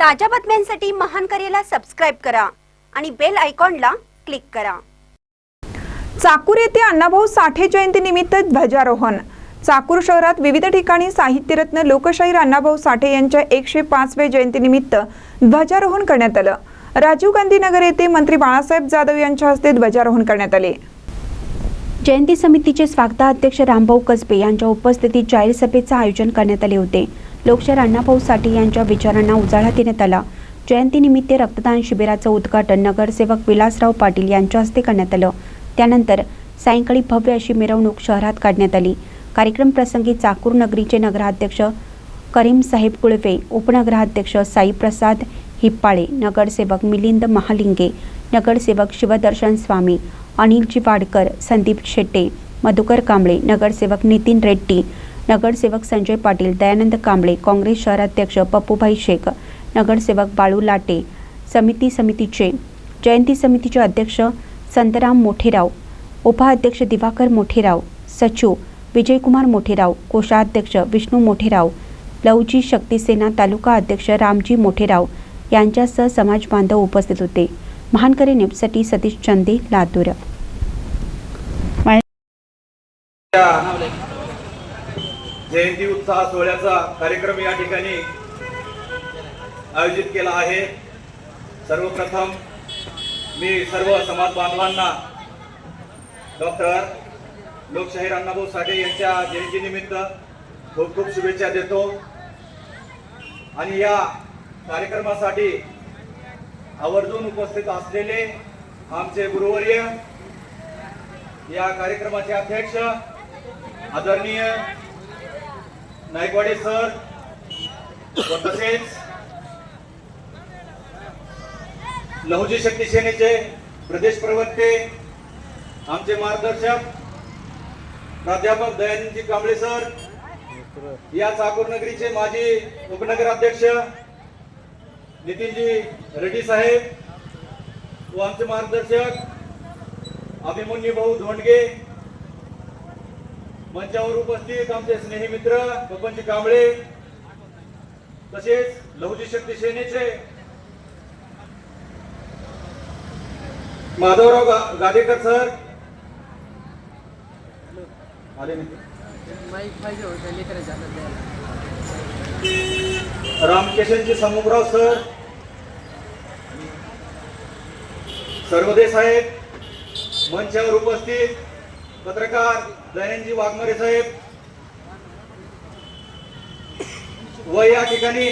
ताज्या बातम्यांसाठी महान करेला सबस्क्राईब करा आणि बेल आयकॉनला क्लिक करा. चाकूर येथे अण्णाभाऊ साठे जयंतीनिमित्त ध्वजारोहण. चाकूर शहरात विविध ठिकाणी साहित्यरत्न लोकशाहीर अण्णाभाऊ साठे यांच्या एकशे पाचव्या जयंतीनिमित्त ध्वजारोहण करण्यात आलं. राजीव गांधी नगर येथे मंत्री बाळासाहेब जाधव यांच्या हस्ते ध्वजारोहण करण्यात आले. जयंती समितीचे स्वागताध्यक्ष रामभाऊ कसबे यांच्या उपस्थितीत जाहीर सभेचं आयोजन करण्यात आले होते. लोकशाहीर अण्णाभाऊ साठे यांच्या विचारांना उजाळा देण्यात आला. जयंतीनिमित्त रक्तदान शिबिराचं उद्घाटन नगरसेवक विलासराव पाटील यांच्या हस्ते करण्यात आलं. त्यानंतर सायंकाळी भव्य अशी मिरवणूक शहरात काढण्यात आली. कार्यक्रम प्रसंगी चाकूर नगरीचे नगराध्यक्ष करीम साहेब कुळवे उपनगराध्यक्ष साईप्रसाद हिप्पाळे नगरसेवक मिलिंद महालिंगे नगरसेवक शिवदर्शन स्वामी अनिलजी वाडकर संदीप शेट्टे मधुकर कांबळे नगरसेवक नितीन रेड्डी नगरसेवक संजय पाटील दयानंद कांबळे काँग्रेस शहराध्यक्ष पप्पूभाई शेख नगरसेवक बाळू लाटे समिती समितीचे जयंती समितीचे अध्यक्ष संतराम मोठेराव उपाध्यक्ष दिवाकर मोठेराव सचिव विजयकुमार मोठेराव कोषाध्यक्ष विष्णू मोठेराव लवजी शक्तीसेना तालुका अध्यक्ष रामजी मोठेराव यांच्यासह समाज बांधव उपस्थित होते. महानकरे न्यूजसाठी सतीश चंदे लातूर या जयंती उत्साह सोहळ्याचा कार्यक्रम या ठिकाणी आयोजित केला आहे. सर्वप्रथम मी सर्व समाज बांधवांना डॉक्टर लोकशाहीर अण्णाभाऊ साठे यांच्या जयंतीनिमित्त खूप खूप शुभेच्छा देतो. आणि या कार्यक्रमासाठी आवर्जून उपस्थित असलेले आमचे गुरुवर्य या कार्यक्रमाचे अध्यक्ष आदरणीय नायकवाडे सर व तसेच लहुजी शक्ती सेनेचे प्रदेश प्रवक्ते आमचे मार्गदर्शक प्राध्यापक दयानंदजी कांबळे सर या चाकूर नगरीचे माजी उपनगराध्यक्ष नितीनजी रेड्डी साहेब व आमचे मार्गदर्शक अभिमन्यू भाऊ धोंडगे मंचावर उपस्थित आमचे स्नेही मित्र बबनजी कांबळे तसेच लहुजी शक्ती सेनेचे माधवराव गादेकर सर. आले. रामकिशनजी समुद्राव सर. सर्वदे साहेब मंचावर उपस्थित पत्रकार दयानंदजी वाघमारे साहेब व या ठिकाणी